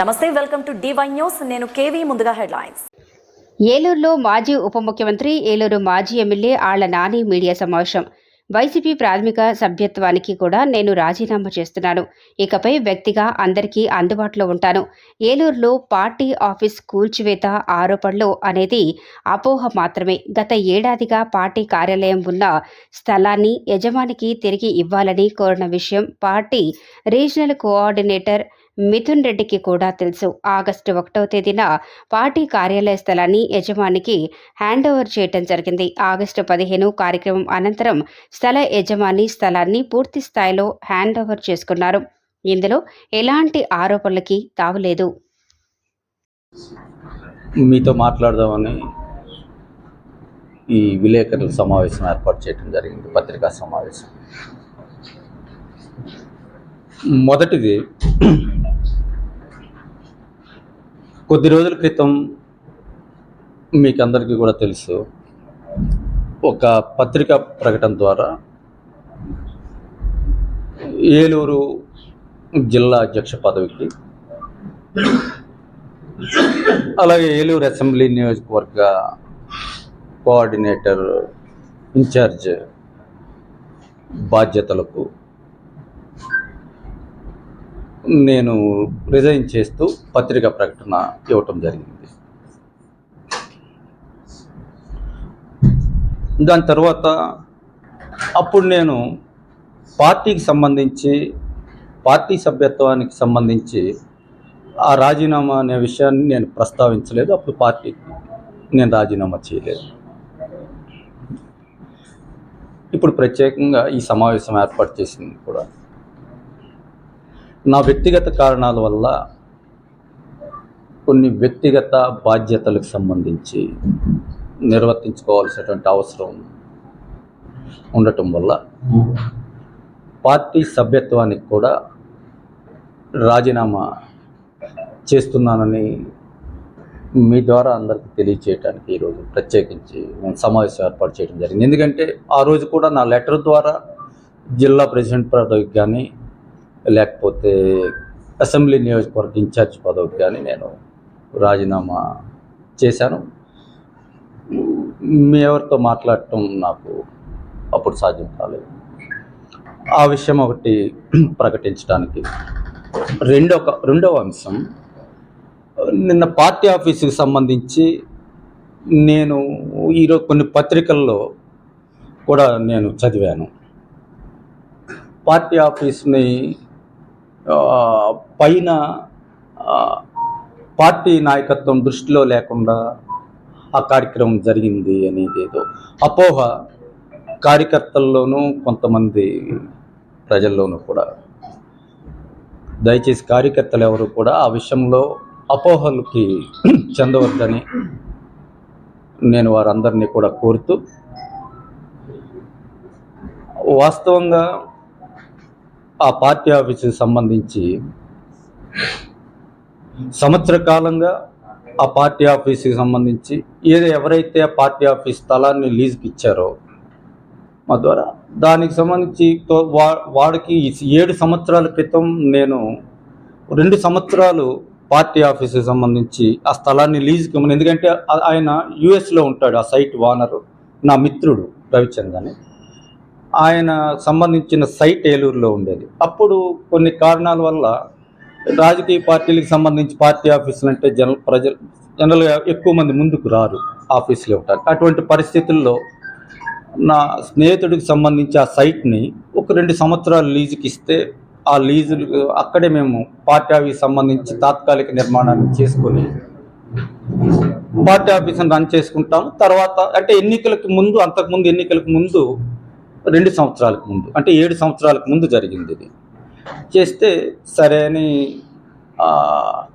నమస్తే welcome to DY news నేను KV ముందుగా హెడ్లైన్స్. ఏలూరులో మాజీ ఉప ముఖ్యమంత్రి ఏలూరు మాజీ ఎమ్మెల్యే ఆళ్ళ నాని మీడియా సమావేశం. వైసీపీ ప్రాథమిక సభ్యత్వానికి కూడా నేను రాజీనామా చేస్తున్నాను. ఇకపై వ్యక్తిగా అందరికీ అందుబాటులో ఉంటాను. ఏలూరులో పార్టీ ఆఫీస్ కూల్చివేత ఆరోపణలు అనేది అపోహ మాత్రమే. గత ఏడాదిగా పార్టీ కార్యాలయం ఉన్న స్థలాన్ని యజమానికి తిరిగి ఇవ్వాలని కోరిన విషయం పార్టీ రీజనల్ కోఆర్డినేటర్ మిథున్ రెడ్డికి కూడా తెలుసు. ఆగస్టు ఒకటవ తేదీన పార్టీ కార్యాలయ స్థలాన్ని యజమానికి హ్యాండ్ ఓవర్ చేయటం జరిగింది. ఆగస్టు పదిహేను కార్యక్రమం అనంతరం స్థల యజమాని స్థలాన్ని పూర్తి స్థాయిలో హ్యాండ్ ఓవర్ చేసుకున్నారు. ఇందులో ఎలాంటి ఆరోపణలకి తావులేదు మీతో మాట్లాడదామని ఈ విలేకరుల సమావేశం ఏర్పాటు చేయడం జరిగింది. పత్రికా సమావేశం. మొదటిది కొద్ది రోజుల క్రితం మీకు అందరికీ కూడా తెలుసు. ఒక పత్రికా ప్రకటన ద్వారా ఏలూరు జిల్లా అధ్యక్ష పదవికి అలాగే ఏలూరు అసెంబ్లీ నియోజకవర్గ కోఆర్డినేటర్ ఇన్ఛార్జ్ బాధ్యతలకు నేను రిజైన్ చేస్తూ పత్రికా ప్రకటన ఇవ్వటం జరిగింది. దాని తర్వాత అప్పుడు నేను పార్టీకి సంబంధించి పార్టీ సభ్యత్వానికి సంబంధించి ఆ రాజీనామా అనే విషయాన్ని నేను ప్రస్తావించలేదు. అప్పుడు పార్టీకి నేను రాజీనామా చేయలేదు. ఇప్పుడు ప్రత్యేకంగా ఈ సమావేశం ఏర్పాటు చేసింది కూడా నా వ్యక్తిగత కారణాల వల్ల కొన్ని వ్యక్తిగత బాధ్యతలకు సంబంధించి నిర్వర్తించుకోవాల్సినటువంటి అవసరం ఉండటం వల్ల పార్టీ సభ్యత్వానికి కూడా రాజీనామా చేస్తున్నానని మీ ద్వారా అందరికీ తెలియచేయడానికి ఈరోజు ప్రత్యేకించి నేను సమావేశం ఏర్పాటు చేయడం జరిగింది. ఎందుకంటే ఆ రోజు కూడా నా లెటర్ ద్వారా జిల్లా ప్రెసిడెంట్ పదవికి కానీ లేకపోతే అసెంబ్లీ నియోజకవర్గ ఇన్ఛార్జ్ పదవికి కానీ నేను రాజీనామా చేశాను. మీ ఎవరితో మాట్లాడటం నాకు అప్పుడు సాధ్యం కాలేదు. ఆ విషయం ఒకటి ప్రకటించడానికి. రెండో రెండవ అంశం నిన్న పార్టీ ఆఫీసుకి సంబంధించి నేను ఈరోజు కొన్ని పత్రికల్లో కూడా నేను చదివాను. పార్టీ ఆఫీస్ని పైన పార్టీ నాయకత్వం దృష్టిలో లేకుండా ఆ కార్యక్రమం జరిగింది అనేది ఏదో అపోహ కార్యకర్తల్లోనూ కొంతమంది ప్రజల్లోనూ కూడా. దయచేసి కార్యకర్తలు ఎవరు కూడా ఆ విషయంలో అపోహలకి చెందవద్దని నేను వారందరినీ కూడా కోరుతూ వాస్తవంగా ఆ పార్టీ ఆఫీసుకి సంబంధించి సంవత్సర కాలంగా ఆ పార్టీ ఆఫీస్కి సంబంధించి ఏదో ఎవరైతే ఆ పార్టీ ఆఫీస్ స్థలాన్ని లీజుకి ఇచ్చారో మా ద్వారా దానికి సంబంధించి తో- వా- వాడికి ఏడు సంవత్సరాల క్రితం నేను రెండు సంవత్సరాలు పార్టీ ఆఫీస్కి సంబంధించి ఆ స్థలాన్ని లీజుకి ఇవ్వమని ఎందుకంటే ఆయన యుఎస్లో ఉంటాడు ఆ సైట్ ఓనరు నా మిత్రుడు రవిచంద్ అని. ఆయన సంబంధించిన సైట్ ఏలూరులో ఉండేది. అప్పుడు కొన్ని కారణాల వల్ల రాజకీయ పార్టీలకు సంబంధించి పార్టీ ఆఫీసులు అంటే జనరల్ ప్రజలు జనరల్గా ఎక్కువ మంది ముందుకు రారు ఆఫీసులు ఇవ్వటానికి. అటువంటి పరిస్థితుల్లో నా స్నేహితుడికి సంబంధించి ఆ సైట్ని ఒక రెండు సంవత్సరాలు లీజుకి ఇస్తే ఆ లీజు అక్కడే మేము పార్టీ ఆఫీస్ సంబంధించి తాత్కాలిక నిర్మాణాన్ని చేసుకొని పార్టీ ఆఫీస్ని రన్ చేసుకుంటాం తర్వాత అంటే ఎన్నికలకు ముందు అంతకుముందు ఎన్నికలకు ముందు రెండు సంవత్సరాలకు ముందు అంటే ఏడు సంవత్సరాలకు ముందు జరిగింది ఇది. చేస్తే సరే అని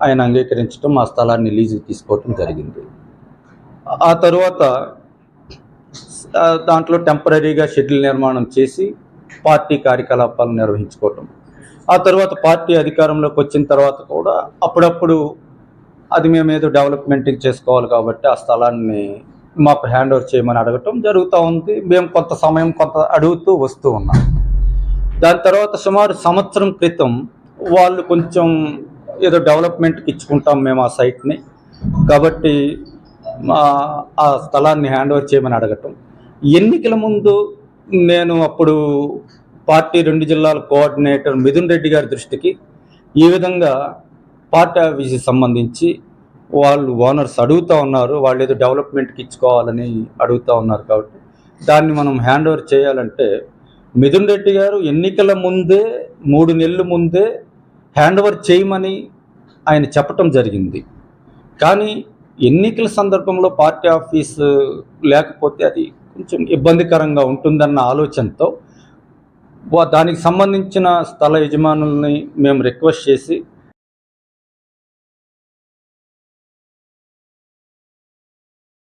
ఆయన అంగీకరించడం ఆ స్థలాన్ని లీజుకి తీసుకోవటం జరిగింది. ఆ తరువాత దాంట్లో టెంపరీగా షెడ్యూల్ నిర్మాణం చేసి పార్టీ కార్యకలాపాలు నిర్వహించుకోవటం. ఆ తర్వాత పార్టీ అధికారంలోకి వచ్చిన తర్వాత కూడా అప్పుడప్పుడు అది మేము ఏదో డెవలప్మెంట్ చేసుకోవాలి కాబట్టి ఆ స్థలాన్ని మాకు హ్యాండ్ ఓవర్ చేయమని అడగటం జరుగుతూ ఉంది. మేము కొంత సమయం కొంత అడుగుతూ వస్తూ ఉన్నాం. దాని తర్వాత సుమారు సంవత్సరం క్రితం వాళ్ళు కొంచెం ఏదో డెవలప్మెంట్కి ఇచ్చుకుంటాం మేము ఆ సైట్ని. కాబట్టి మా ఆ స్థలాన్ని హ్యాండ్ ఓవర్ చేయమని అడగటం. ఎన్నికల ముందు నేను అప్పుడు పార్టీ రెండు జిల్లాల కోఆర్డినేటర్ మిథున్ రెడ్డి గారి దృష్టికి ఈ విధంగా పార్టీ ఆఫీస్కి సంబంధించి వాళ్ళు ఓనర్స్ అడుగుతూ ఉన్నారు వాళ్ళు ఏదో డెవలప్మెంట్కి ఇచ్చుకోవాలని అడుగుతూ ఉన్నారు కాబట్టి దాన్ని మనం హ్యాండ్ ఓవర్ చేయాలంటే మిథున్ రెడ్డి గారు ఎన్నికల ముందే మూడు నెలల ముందే హ్యాండ్ ఓవర్ చేయమని ఆయన చెప్పటం జరిగింది. కానీ ఎన్నికల సందర్భంలో పార్టీ ఆఫీస్ లేకపోతే అది కొంచెం ఇబ్బందికరంగా ఉంటుందన్న ఆలోచనతో దానికి సంబంధించిన స్థల యజమానుల్ని మేము రిక్వెస్ట్ చేసి